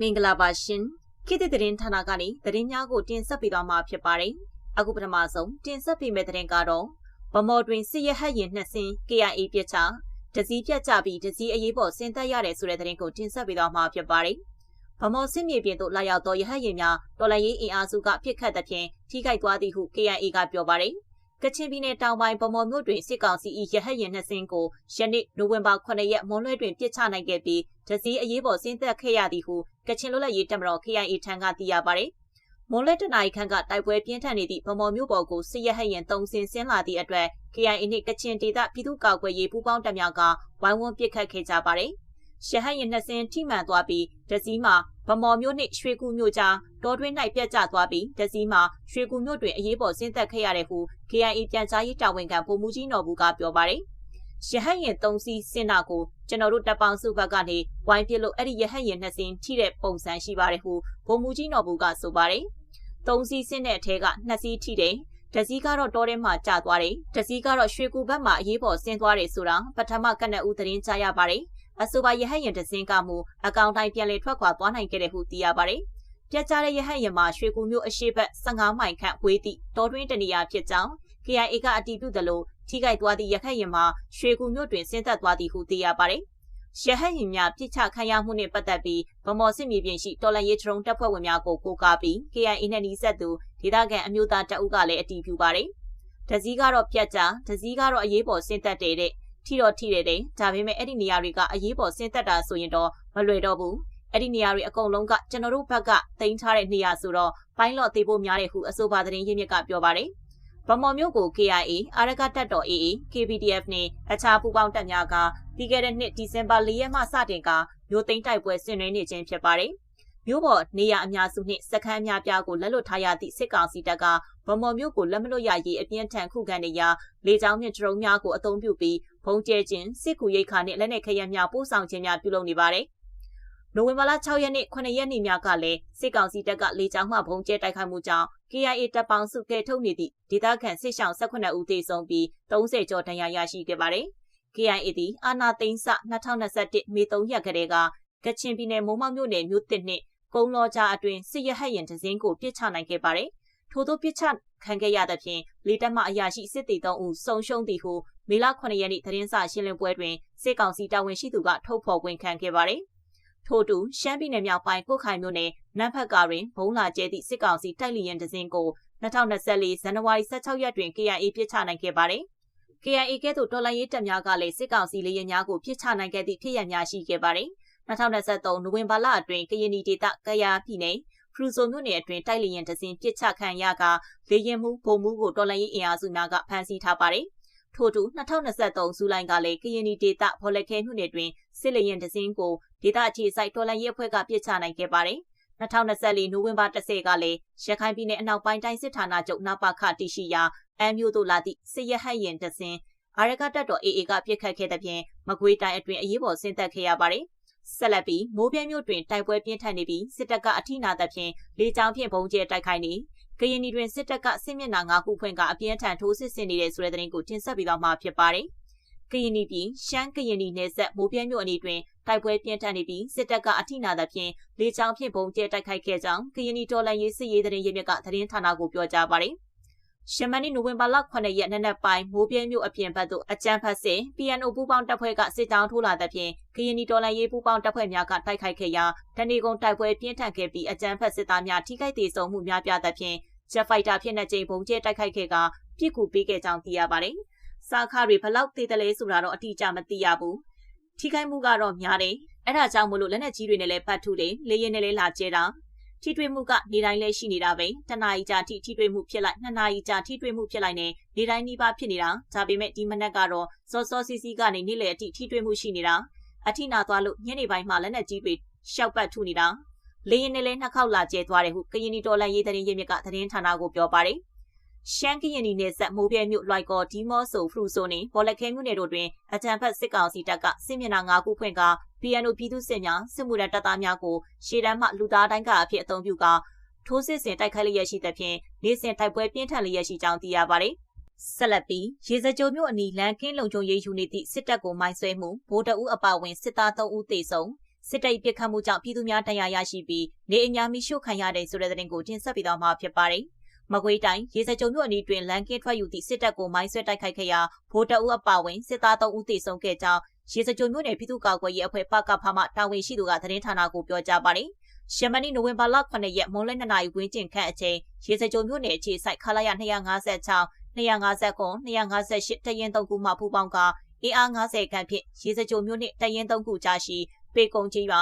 မင်္ဂလာပါရှင်ခေတ်သစ်သတင်းဌာနကနေသတင်းများကိုတင်ဆက်ပေးသွားမှာဖြစ်ပါတယ်အခုပထမဆုံးတင်ဆက်ပေးမယ့်သတင်းကတော့ဗမော်တွင်စစ်ရဟတ်ရင်နှစ်စင်း KIA ပြစ်ချတစည်းပြတ်ကြပြီးတစည်းအရေးပေါ်ဆင်းသက်ရတယ်ဆိုတဲ့သတင်းကိုတင်ဆက်ပေးသွားမှာဖြစ်ပါတယ်ဗမော်စစ်မြေပြင်သို့လာရောက်သောရဟတ်ရင်များတော်လိုင်းရေးအင်အားစုကပြစ်ခတ်သဖြင့်ထိခိုက်သွားသည်ဟု KIA ကပြောပါတယ် ကချင်ပြည်နယ်တောင်ပိုင်းဗမော်မြို့တွင်စစ်ကောင်စီ၏ရဟတ်ရင်နှစ်စင်းကိုယနေ့နိုဝင်ဘာ9ရက်မွန်းလွဲတွင်ပြစ်ချနိုင်ခဲ့ပြီးဒစီအရေးပေါ်ဆင်းသက်ခဲ့ရသည်ဟုကချင်လွတ်လပ်ရေးတပ်မတော် KIA ထံကသိရပါတယ်။မွန်လက်တနိုင်ခန့်ကတိုက်ပွဲပြင်းထန်နေသည့်ဗမော်မြို့ပေါ်ကိုစစ်ရဟတ်ရင်တုံးစင်ဆင်းလာသည့်အတွက် KIA နှင့်ကချင်ဒေသပြည်သူ့ကာကွယ်ရေးပူးပေါင်းတပ်များကဝိုင်းဝန်းပစ်ခတ်ခဲ့ကြပါတယ်။ရဟတ်ရင်နှစ်စင်းထိမှန်သွားပြီးဒစီမှာ ဗမော်မြို့နှင့်ရွှေကူမြို့ကြားတောတွင်း၌ပြတ်ကျသွားပြီးဒစီမှာရွှေကူမြို့တွင်အရေးပေါ်ဆင်းသက်ခဲ့ရတဲ့ဟု KIA ပြန်ကြားရေးတာဝန်ခံဗိုလ်မှူးကြီးနော်ဘူးကပြောပါတယ်။ရဟတ်ရင်၃စီးစင်တာကိုကျွန်တော်တို့တပ်ပေါင်းစုဘက်ကနေဝိုင်းပြလို့အဲ့ဒီရဟတ်ရင်နှစ်စင်းထိတဲ့ပုံစံရှိပါတယ်ဟုဗိုလ်မှူးကြီးနော်ဘူးကဆိုပါတယ်။၃စီးစင်တဲ့အထက်ကနှစ်စီးထိတယ်။တစည်းကတော့တောထဲမှာကျသွားတယ်။တစည်းကတော့ရွှေကူဘက်မှာအရေးပေါ်ဆင်းသွားတယ်ဆိုတာပထမကနဦးသတင်းကြားရပါတယ်။ အဆိုပါရဟတ်ရင်တစင်းကမူအကောင့်တိုင်းပြန်လည်ထွက်ခွာသွားနိုင်ခဲ့တယ်ဟုသိရပါတယ်။ပြတ်ကျတဲ့ရဟတ်ရင်မှာရွှေကူမျိုးအရှိတ်15မိုင်ခန့်ဝေးသည့်တောတွင်းတနေရာဖြစ်ကြောင်း KIA ကအတည်ပြုသလိုထိခိုက်သွားသည့်ရခိုင်ရင်မှာရွှေကူမြို့တွင်ဆင်းသက်သွားသည်ဟုသိရပါတယ်။ရဟတ်ရင်များပြစ်ချခံရမှုနှင့်ပတ်သက်ပြီးဗမော်စစ်မြေပြင်ရှိတော်လန်ရေးထရုံတပ်ဖွဲ့ဝင်များကိုကိုးကားပြီး KIA နဲ့နှီးဆက်သူဒေသခံအမျိုးသားတပ်ဦးကလည်းအတည်ပြုပါတယ်။တစည်းကတော့ပြတ်ကြတစည်းကတော့အရေးပေါ်ဆင်းသက်တဲ့ ထီတော့ထီတယ်တဲ့ဒါပေမဲ့အဲ့ဒီနေရာတွေကအရေးပေါ်ဆင်းသက်တာဆိုရင်တော့မလွယ်တော့ဘူးအဲ့ဒီနေရာတွေအကုန်လုံးကကျွန်တော်တို့ဘက်ကတင်ထားတဲ့နေရာဆိုတော့ပိုင်းလော့သေးဖို့များတယ်ဟုအဆိုပါသတင်းရင်းမြစ်ကပြောပါတယ်။ဗမော်မြို့ကို KIA အာရကတပ်တော် AA KPDF နဲ့အခြားပူးပေါင်းတပ်များကပြီးခဲ့တဲ့နှစ်ဒီဇင်ဘာ၄ရက်မှစတင်ကမြို့သိမ်းတိုက်ပွဲဆင်နွှဲနေခြင်းဖြစ်ပါတယ်။မြို့ပေါ်နေရအများစုနှင့်စခန်းများပြားကိုလက်လွတ်ထားရသည့်စစ်ကောင်စီတပ်က ဗမော်မြို့ကိုလက်မလွတ်ရရေးအပြင်းထန်ခုခံနေရာလေကြောင်းနှင့်ဒရုန်းများကိုအသုံးပြုပြီးဘုံကျဲခြင်းစစ်ကူရိတ်ခါနှင့်လက်နက်ခဲယမ်းများပို့ဆောင်ခြင်းများပြုလုပ်နေပါတယ်။နိုဝင်ဘာလ6ရက်နေ့9ရက်နေ့များကလည်းစစ်ကောင်စီတပ်ကလေကြောင်းမှဘုံကျဲတိုက်ခိုက်မှုကြောင့် KIA တပ်ပေါင်းစုကဲထုတ်နေသည့်ဒေသခံစစ်ရှောင်18ဦးသေဆုံးပြီး30ကျော်ဒဏ်ရာရရှိခဲ့ပါတယ်။ KIA သည်အာနာသိန်းစ2021မေ3ရက်ကလေးကကချင်ပြည်နယ်မုံမောက်မြို့နယ်မြို့တစ်နှင့်ကုန်းလောကြားအတွင်းစစ်ရဟတ်ရင်တစင်းကိုပြစ်ချနိုင်ခဲ့ပါတယ်။ ထို့သောပြစ်ချခံခဲ့ရသဖြင့်လေတပ်မှအရာရှိစစ်တီ3ဦးဆုံးရှုံးသည်ဟုမေလ9ရက်နေ့သတင်းစာရှင်းလင်းပွဲတွင်စစ်ကောင်စီတာဝန်ရှိသူကထုတ်ဖော်ဝင်ခံခဲ့ပါတယ်။ထို့တူရှမ်းပြည်နယ်မြောက်ပိုင်းကုတ်ခိုင်မြို့နယ်နမ်ဖတ်ကာတွင်ဘုံလာကျဲသည့်စစ်ကောင်စီတိုက်လျင်တစင်းကို2024ဇန်နဝါရီ16ရက်တွင် KIA ပြစ်ချနိုင်ခဲ့ပါတယ်။ KIA ကဲ့သို့တော်လှန်ရေးတပ်များကလည်းစစ်ကောင်စီလေယာဉ်များကိုပြစ်ချနိုင်ခဲ့သည့်ဖြစ်ရပ်များရှိခဲ့ပါတယ်။2023နိုဝင်ဘာလအတွင်းကရင်နီဒေသကယားပြည်နယ် ဖရူဆိုမြို့နယ်အတွင်းတိုက်လျင်တစင်းပြစ်ချခံရကလေရင်မှုဗုံမှုကိုတော်လှန်ရေးအင်အားစုများကဖမ်းဆီးထားပါတယ်။ထို့တူ2023ဇူလိုင်ကလည်းကရင်နီဒေသဖော်လက်ခဲမြို့နယ်တွင်စစ်လေရင်တစင်းကိုဒေသအခြေစိုက်တော်လှန်ရေးအဖွဲ့ကပြစ်ချနိုင်ခဲ့ပါတယ်။2024နိုဝင်ဘာ10ကလည်းရခိုင်ပြည်နယ်အနောက်ပိုင်းတိုင်းစစ်ဌာနချုပ်နပခတရှိရာအမ်းမြို့သို့လာသည့်စစ်ရဟတ်ရင်တစင်းအာရကတပ်တော် AA ကပြစ်ခတ်ခဲ့တဲ့ပြင်မကွေးတိုင်းအတွင်းအရေးပေါ်ဆင်းသက်ခဲ့ရပါတယ်။ ဆက်လက်ပြီးမိုးပြဲမြို့တွင်တိုက်ပွဲပြင်းထန်နေပြီးစစ်တပ်ကအထိနာသဖြင့်လေကြောင်းဖြင့်ဘုံကျဲတိုက်ခိုက်နေကရင်ပြည်တွင်စစ်တပ်ကစစ်မျက်နှာ၅ခုဖွင့်ကအပြင်းထန်ထိုးစစ်ဆင်နေတဲ့ဆိုတဲ့သတင်းကိုတင်ဆက်ပေးသွားမှာဖြစ်ပါတယ်။ကရင်ပြည်ရှမ်းကရင်ပြည်နယ်ဆက်မိုးပြဲမြို့အနီးတွင်တိုက်ပွဲပြင်းထန်နေပြီးစစ်တပ်ကအထိနာသဖြင့်လေကြောင်းဖြင့်ဘုံကျဲတိုက်ခိုက်ခဲ့ကြောင်းကရင်နီတော်လှန်ရေးစစ်ရေးသတင်းရင်းမြစ်ကသတင်းဌာနကိုပြောကြားပါတယ်။ ရှမန်နီနိုဝင်ဘာလ9ရက်နေ့နက်ပိုင်းမိုးပြဲမြို့အပြင်ဘက်သို့အကြမ်းဖက်စစ် PNO ပူးပေါင်းတပ်ဖွဲ့ကစစ်ကြောင်းထိုးလာသဖြင့်ကရင်နီတော်လှန်ရေးပူးပေါင်းတပ်ဖွဲ့များကတိုက်ခိုက်ခဲ့ရာတဏီကုန်းတိုက်ပွဲပြင်းထန်ခဲ့ပြီးအကြမ်းဖက်စစ်သားများထိခိုက်ဒေဆုံးမှုများပြသဖြင့်ဂျက်ဖိုက်တာဖြစ်တဲ့ချိန်ဘုံကျဲတိုက်ခိုက်ခဲ့ကပြစ်ကူပေးခဲ့ကြောင်းသိရပါတယ်။စာခတွေဘလောက်တည်တယ်လဲဆိုတာတော့အတိအကျမသိရဘူး။ထိခိုက်မှုကတော့များတယ်အဲ့ဒါကြောင့်မလို့လက်နက်ကြီးတွေနဲ့လည်းပတ်ထုတယ်လေရင်နဲ့လည်းလာကျဲတာ ထိတွေ့မှုကနေတိုင်းလည်းရှိနေတာပဲတနာရီကြာထိထိတွေ့မှုဖြစ်လိုက်နှစ်နာရီကြာထိတွေ့မှုဖြစ်လိုက်နေနေတိုင်းနှီးပါဖြစ်နေတာဒါပေမဲ့ဒီမနက်ကတော့စောစောစီစီကနေနေ့လယ်အထိထိတွေ့မှုရှိနေတာအထိနာသွားလို့ညနေပိုင်းမှာလက်နက်ကြီးတွေရှောက်ပတ်ထုနေတာလေရင်နဲ့လည်းနှစ်ခေါက်လာကျဲသွားတယ်ဟုကရင်နီတော်လန်ရေးသတင်းရင်းမြစ်ကသတင်းဌာနကိုပြောပါတယ် ရှမ်းကရင်ပြည်နယ်ဆက်မိုးပြဲမြို့လွိုက်ကော်ဒီမော့ဆိုဖရူဆိုနေဘော်လက်ခဲမြို့နယ်တို့တွင်အကြံဖက်စစ်ကောင်စီတပ်ကစစ်မျက်နှာ၅ခုဖွင့်က PNO ပြည်သူစစ်များစစ်မှုထမ်းတပ်သားများကိုရှေ့တန်းမှလူသားတိုင်းကအဖြစ်အသုံးပြုကထိုးစစ်ဆင်တိုက်ခိုက်လျက်ရှိသဖြင့်နေ့စဉ်တိုက်ပွဲပြင်းထန်လျက်ရှိကြောင်းသိရပါတယ်။ဆက်လက်ပြီးရေစကြိုမြို့အနီးလန်ကင်းလုံခြုံရေးယူနေသည့်စစ်တပ်ကိုမိုင်းဆွဲမှုဗိုလ်တအုပ်အပါအဝင်စစ်သား3ဦးသေဆုံးစစ်တပ်ပစ်ခတ်မှုကြောင့်ပြည်သူများတရားရရှိပြီးနေအိမ်များမိရှို့ခံရတဲ့ဆိုတဲ့သတင်းကိုတင်ဆက်ပေးသွားမှာဖြစ်ပါတယ်။ မကွေးတိုင်းရေစကြုံမြို့အနီးတွင်လန်ကင်းထွက်ယူသည့်စစ်တပ်ကိုမိုင်းဆွဲတိုက်ခိုက်ခဲ့ရာဗိုလ်တအုပ်အပါဝင်စစ်သား3ဦးသေဆုံးခဲ့ကြောင်းရေစကြုံမြို့နယ်ပြည်သူ့ကာကွယ်ရေးအဖွဲ့ပကဖမှတာဝန်ရှိသူကသတင်းဌာနကိုပြောကြားပါတယ်။ရှမနီနိုဝင်ဘာလ9ရက်မွန်လ2နာရီဝန်းကျင်ခန့်အချိန်ရေစကြုံမြို့နယ်အခြေစိုက်ခလာရ256 259 258တရင်3ခုမှပူပေါင်းကအင်အား90ခန့်ဖြင့်ရေစကြိုမျိုးနှင့်တရင်3ခုကြားရှိပေကုံကြီးရွာ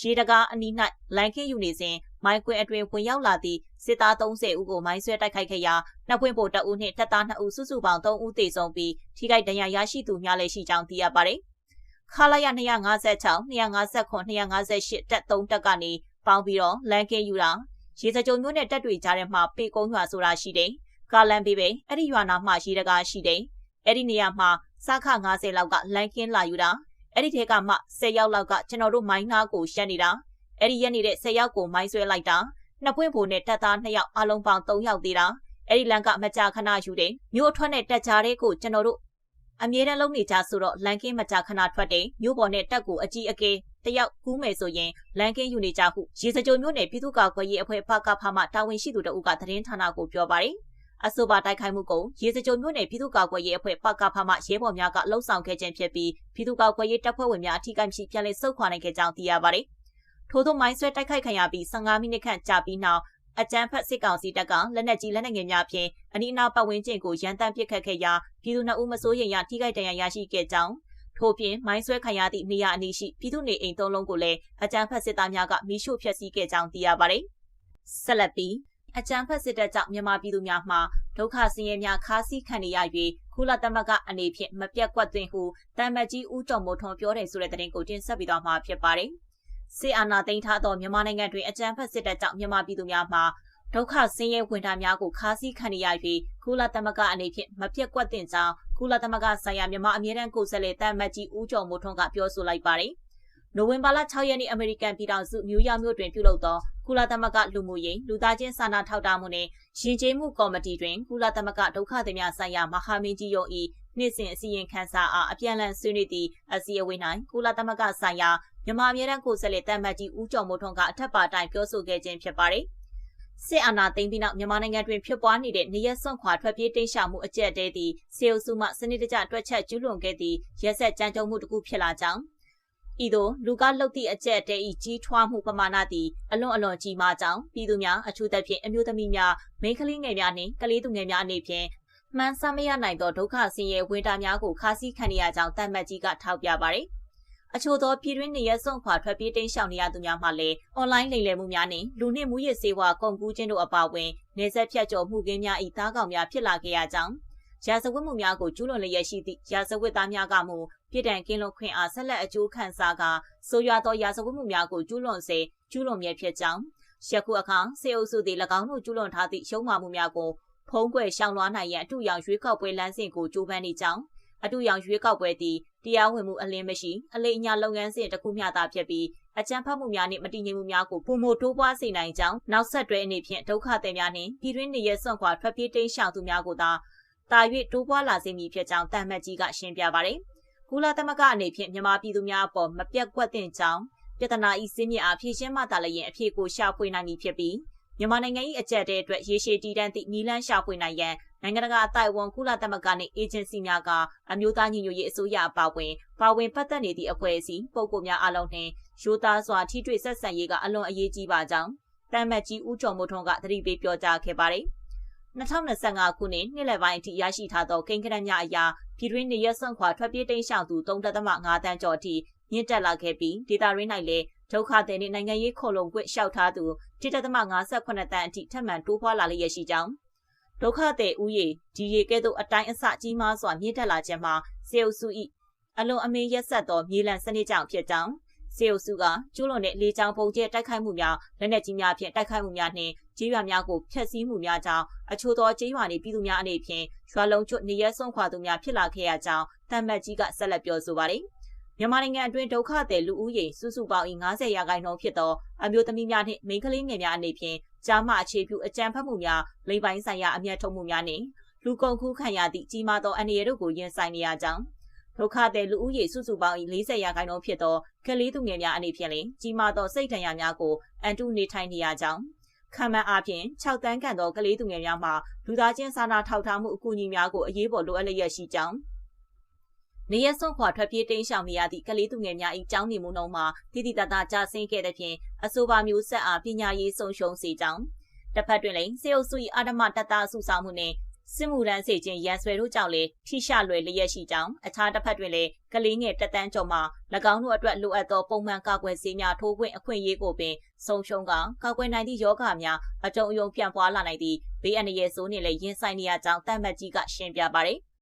ရေတကားအနီး၌လိုင်ခင်းယူနေစဉ် မိုင်းကွင်းအတွင်ဝင်ရောက်လာသည့်စစ်သား30ဦးကိုမိုင်းဆွဲတိုက်ခိုက်ခဲ့ရာနှစ်ပွင့်ပိုတအုပ်နှင့်တပ်သား2ဦးစုစုပေါင်း3ဦးသေဆုံးပြီးထိခိုက်ဒဏ်ရာရရှိသူများလည်းရှိကြောင်းသိရပါတယ်။ခလာရ256 259 258တက်3တက်ကနေပေါင်းပြီးတော့လန်ကင်းယူတာရေစကြုံမျိုးနဲ့တက်တွေကြားထဲမှာပေကုန်းရွာဆိုတာရှိတယ်။ကာလန်ပေးပဲအဲ့ဒီရွာနာမှာရေတကားရှိတယ်။အဲ့ဒီနေရာမှာစားခ90လောက်ကလန်ကင်းလာယူတာအဲ့ဒီထဲကမှ10ယောက်လောက်ကကျွန်တော်တို့မိုင်းနာကိုရှက်နေတာ အဲ့ဒီရက်နေတဲ့10ယောက်ကိုမိုင်းဆွဲလိုက်တာနှစ်ပွင့်ဖို့နဲ့တက်သား2ယောက်အလုံးပေါင်း3ယောက်သေးတာအဲ့ဒီလန်ကမကြာခဏယူတယ်မြို့အထွက်နဲ့တက်ကြားတဲ့ကိုကျွန်တော်တို့အမြဲတမ်းလုံးနေကြဆိုတော့လန်ကင်းမကြာခဏထွက်တယ်မြို့ပေါ်နဲ့တက်ကိုအကြီးအကဲတယောက်ကူးမယ်ဆိုရင်လန်ကင်းယူနေကြဟုရေစကြိုမြို့နယ်ပြည်သူ့ကာကွယ်ရေးအဖွဲ့ဖကဖမှတာဝန်ရှိသူတို့ကသတင်းဌာနကိုပြောပါတယ်အဆိုပါတိုက်ခိုက်မှုကိုရေစကြုံမြို့နယ်ပြည်သူ့ကာကွယ်ရေးအဖွဲ့ပကဖမှရဲဘော်များကလှုံ့ဆော်ခဲ့ခြင်းဖြစ်ပြီးပြည်သူ့ကာကွယ်ရေးတပ်ဖွဲ့ဝင်များအထူးကိမရှိပြန်လည်ဆုတ်ခွာနိုင်ခဲ့ကြောင်းသိရပါတယ်။ ထို့သောမိုင်းဆွဲတိုက်ခိုက်ခံရပြီး15မိနစ်ခန့်ကြာပြီးနောက်အကြမ်းဖက်စစ်ကောင်စီတပ်ကလက်နက်ကြီးလက်နက်ငယ်များဖြင့်အနီးအနားပတ်ဝန်းကျင်ကိုရန်တမ်းပစ်ခတ်ခဲ့ရာပြည်သူနှစ်ဦးမစိုးရိမ်ရထိခိုက်ဒဏ်ရာရရှိခဲ့ကြောင်းထို့ပြင်မိုင်းဆွဲခံရသည့်နေရာအနီးရှိပြည်သူနေအိမ်သုံးလုံးကိုလည်းအကြမ်းဖက်စစ်သားများကမိရှို့ဖျက်ဆီးခဲ့ကြောင်းသိရပါတယ်။ဆက်လက်ပြီးအကြမ်းဖက်စစ်တပ်ကြောင့်မြန်မာပြည်သူများမှာဒုက္ခဆင်းရဲများခါးစည်းခံနေရ၍ကုလသမဂ္ဂအနေဖြင့်မပြတ်ကွက်သွင်းဟုတမ်မတ်ကြီးဦးကျော်မိုးထွန်းပြောတယ်ဆိုတဲ့သတင်းကိုတင်ဆက်ပြီးတော့မှာဖြစ်ပါတယ်။ စစ်အာဏာသိမ်းထားသောမြန်မာနိုင်ငံတွင်အကြမ်းဖက်စစ်တပ်ကြောင့်မြန်မာပြည်သူများမှာဒုက္ခဆင်းရဲဝန်ထမ်းများကိုခါးစည်းခံနေရ၍ကုလသမဂ္ဂအနေဖြင့်မပြတ်ကွက်တင်ကြောင်းကုလသမဂ္ဂဆိုင်ရာမြန်မာအမြဲတမ်းကိုယ်စားလှယ်တမ်မတ်ကြီးဦးကျော်မိုးထွန်းကပြောဆိုလိုက်ပါတယ်။နိုဝင်ဘာလ6ရက်နေ့အမေရိကန်ပြည်ထောင်စုနယူးယောက်မြို့တွင်ပြုလုပ်သောကုလသမဂ္ဂလူမှုရေးလူသားချင်းစာနာထောက်ထားမှုနှင့်ယဉ်ကျေးမှုကော်မတီတွင်ကုလသမဂ္ဂဒုက္ခသည်များဆိုင်ရာမဟာမင်းကြီးရုံး၏နှစ်စဉ်အစည်းအဝေးခန်းစာအားအပြန်အလှန်ဆွေးနွေးသည့်အစည်းအဝေး၌ကုလသမဂ္ဂဆိုင်ရာ မြန်မာအမြဲတမ်းကိုယ်စားလှယ်တမ်မတ်ကြီးဦးကျော်မိုးထွန်းကအထက်ပါတိုင်ပြောဆိုခဲ့ခြင်းဖြစ်ပါတယ်။စစ်အာဏာသိမ်းပြီးနောက်မြန်မာနိုင်ငံတွင်ဖြစ်ပွားနေတဲ့နေရက်စွန့်ခွာထွက်ပြေးတိမ်းရှောင်မှုအကျက်တဲသည့်စေအုပ်စုမှစနစ်တကျတွက်ချက်ကျူးလွန်ခဲ့သည့်ရက်ဆက်ကြမ်းကြုတ်မှုတစ်ခုဖြစ်လာကြောင်းဤသို့လူကလှုပ်သည့်အကျက်တဲဤကြီးထွားမှုပမာဏသည်အလွန်အလွန်ကြီးမားကြောင်းပြည်သူများအထူးသဖြင့်အမျိုးသမီးများမိန်းကလေးငယ်များနှင့်ကလေးသူငယ်များအနေဖြင့်မှန်ဆမရနိုင်သောဒုက္ခဆင်းရဲဝေဒများကိုခါးစည်းခံရကြောင်းတမ်မတ်ကြီးကထောက်ပြပါသည် အချို့သောပြည်တွင်းနေရစွန့်ခွာထွက်ပြေးတိမ်းရှောင်နေရသူများမှလည်းအွန်လိုင်းလိမ်လည်မှုများနှင့်လူနှင့်မူရစ်စေဝါကုန်ကူးခြင်းတို့အပါအဝင်နေဆက်ဖြတ်ကျော်မှုကင်းများ၏သားကောင်များဖြစ်လာခဲ့ရကြောင်းရာဇဝတ်မှုများကိုကျူးလွန်လျက်ရှိသည့်ရာဇဝတ်သားများကမူပြစ်ဒဏ်ကင်းလွန်ခွင့်အားဆက်လက်အကျိုးခံစားကာဆိုးရွားသောရာဇဝတ်မှုများကိုကျူးလွန်စေကျူးလွန်မြဲဖြစ်ကြောင်းယခုအခါစေအုပ်စုသည်၎င်းတို့ကျူးလွန်ထားသည့်ရုံးမာမှုများကိုဖုံးကွယ်ရှောင်လွှားနိုင်ရန်အထူးရောင်ရွေးကောက်ပွဲလမ်းစဉ်ကိုကြိုးပမ်းနေကြောင်း အထူးရောင်ရွေးကောက်ပွဲသည်တရားဝင်မှုအလင်းမရှိအလေးအညာလုပ်ငန်းစဉ်တစ်ခုမျှသာဖြစ်ပြီးအကြမ်းဖက်မှုများနှင့်မတည်ငြိမ်မှုများကိုပုံမတိုးပွားစေနိုင်ကြောင်းနောက်ဆက်တွဲအနေဖြင့်ဒုက္ခသည်များနှင့်ပြည်တွင်းနေရဆွန့်ခွာထွက်ပြေးတိမ်းရှောင်သူများကိုသာတာ၍တိုးပွားလာစေမည်ဖြစ်ကြောင်းတမ်မတ်ကြီးကရှင်းပြပါတယ်။ကုလသမဂ္ဂအနေဖြင့်မြန်မာပြည်သူများအပေါ်မပြတ်ကွက်တဲ့ကြောင်းပြဿနာဤစင်းမြစ်အားဖြည့်ရှင်းမှသာလျင်အဖြေကိုရှာဖွေနိုင်မည်ဖြစ်ပြီးမြန်မာနိုင်ငံ၏အကြက်တဲအတွက်ရေရှည်တည်တံ့သည့်နီလန်းရှာဖွေနိုင်ရန် နိုင်ငံတကာအတိုင်ဝန်ကုလသမဂ္ဂနှင့်အေဂျင်စီများကအမျိုးသားညီညွတ်ရေးအစိုးရအပါအဝင်ပါဝင်ပတ်သက်နေသည့်အဖွဲ့အစည်းပုံကိုများအလုံးနှင့်ရိုးသားစွာထိတွေ့ဆက်ဆံရေးကအလွန်အရေးကြီးပါကြောင်းတမ်မတ်ကြီးဦးကျော်မိုးထွန်းကသတိပေးပြောကြားခဲ့ပါတယ်။2025ခုနှစ်နှစ်လယ်ပိုင်းအထိရရှိထားသောကိန်းဂဏန်းများအရပြည်တွင်းနေရဆွန့်ခွာထွက်ပြေးတိမ်းရှောင်သူ3.5တန်းကျော်အထိမြင့်တက်လာခဲ့ပြီးဒေတာရင်း၌လည်းဒုက္ခသည်နှင့်နိုင်ငံရေးခုံလုံခွင့်လျှောက်ထားသူ1.58တန်းအထိထပ်မံတိုးပွားလာလျက်ရှိကြောင်း ဒုက္ခသည်ဥယေဒီရေကဲ့သို့အတိုင်းအဆကြီးမားစွာမြင့်တက်လာခြင်းမှာစေအုပ်စု၏အလွန်အမင်းရက်ဆက်သောမြေလံစနစ်ကြောင့်ဖြစ်ကြောင်းစေအုပ်စုကကျူးလွန်တဲ့လေကြောင်းပုံကျဲတိုက်ခိုက်မှုများလက်နက်ကြီးများဖြင့်တိုက်ခိုက်မှုများနှင့်ကြေးရွာများကိုဖျက်ဆီးမှုများကြောင့်အချို့သောကြေးရွာနေပြည်သူများအနေဖြင့်ရွာလုံးကျွတ်နေရဆုံးခွာသူများဖြစ်လာခဲ့ရကြောင်းတမ်မတ်ကြီးကဆက်လက်ပြောဆိုပါတယ်မြန်မာနိုင်ငံအတွင်းဒုက္ခသည်လူဦးရေစုစုပေါင်း90ရာခိုင်နှုန်းဖြစ်သောအမျိုးသမီးများနှင့်မိန်းကလေးငယ်များအနေဖြင့် ကြားမှအခြေပြုအကြံဖတ်မှုများလိမ်ပိုင်းဆိုင်ရာအမျက်ထုတ်မှုများနှင့်လူကုန်ကူးခံရသည့်ကြီးမားသောအနေရတို့ကိုရင်ဆိုင်နေရကြောင်းဒုက္ခသည်လူဦးရေစုစုပေါင်း40ရာခိုင်နှုန်းဖြစ်သောကလေးသူငယ်များအနေဖြင့်လည်းကြီးမားသောစိတ်ဒဏ်ရာများကိုအန်တုနေထိုင်နေရကြောင်းခံမှန်းအားဖြင့်6တန်းခန့်သောကလေးသူငယ်များမှာလူသားချင်းစာနာထောက်ထားမှုအကူအညီများကိုအရေးပေါ်လိုအပ်လျက်ရှိကြောင်းနေရစွန့်ခွာထွက်ပြေးတိမ်းရှောင်နေရသည့်ကလေးသူငယ်များ၏ကြောင်းနေမှုနှုန်းမှာတိတိတတ်တာကျဆင်းခဲ့တဲ့ဖြင့် အဆိုပါမျိုးဆက်အားပညာရေးဆုံးရှုံးစေကြောင်းတစ်ဖက်တွင်လည်းစေအုပ်စု၏အာဓမတတအစုဆောင်မှုနှင့်စစ်မှုရန်စေခြင်းရန်ဆွဲတို့ကြောင့်လည်းထိရှလွယ်လျက်ရှိကြောင်းအခြားတစ်ဖက်တွင်လည်းကလေးငယ်တက်တန်းကျော်မှ၎င်းတို့အတွက်လိုအပ်သောပုံမှန်ကာကွယ်ဆေးများထိုးခွင့်အခွင့်အရေးကိုပင်ဆုံးရှုံးကကာကွယ်နိုင်သည့်ယောဂများအကြုံအယုံပြန့်ပွားလာနိုင်သည့်ဘေးအန္တရာယ်ဆိုးနှင့်လည်းရင်ဆိုင်နေရကြောင်းတတ်မှတ်ကြီးကရှင်းပြပါတယ်။